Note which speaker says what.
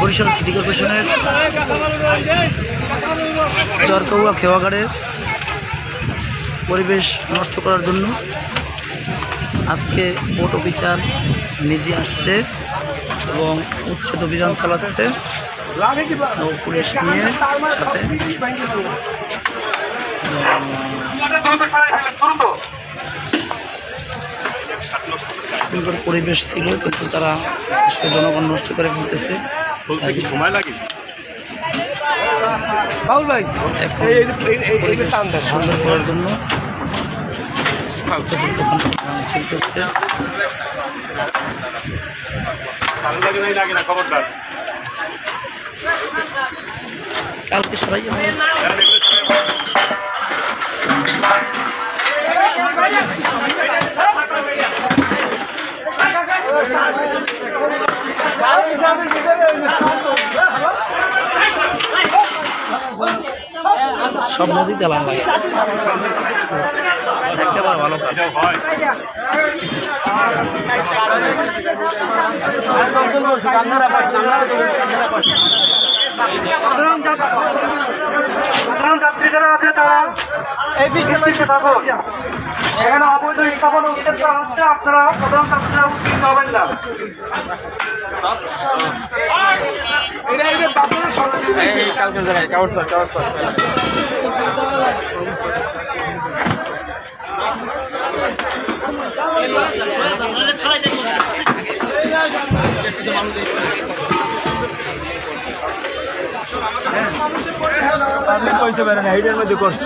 Speaker 1: Barishal city কর্পোরেশনের চরকাউয়া খেওয়াগাড়ের পরিবেশ নষ্ট করার জন্য আজকে ভোট অফিসার নিজে আসছে এবং উচ্ছেদ অভিযান চালাচ্ছে। পুলিশ নিয়ে সাথে। সুন্দর পরিবেশ ছিল, কিন্তু তারা জনগণ নষ্ট করে ফেলতেছে।
Speaker 2: বলতে কি সময় লাগে?
Speaker 3: বাউল ভাই
Speaker 1: সুন্দর করার জন্য কালকে সবাই।
Speaker 2: হ্যাঁ, সবাই-
Speaker 1: সব নদী চালান লাগে একেবারে ভালো কাজ।
Speaker 4: সাধারণ যাত্রী যারা আছে তারা এই বৃষ্টিতে থাকুন এখানে অবৈধ স্থাপন করা হচ্ছে আপনারা সাধারণ যাত্রীরা উচ্ছেদ পাবেন না।
Speaker 3: কালকে জায়গায় কাউর স্যার কাউর স্যার আপনি কইতে পারেন এইটার মধ্যে করছি।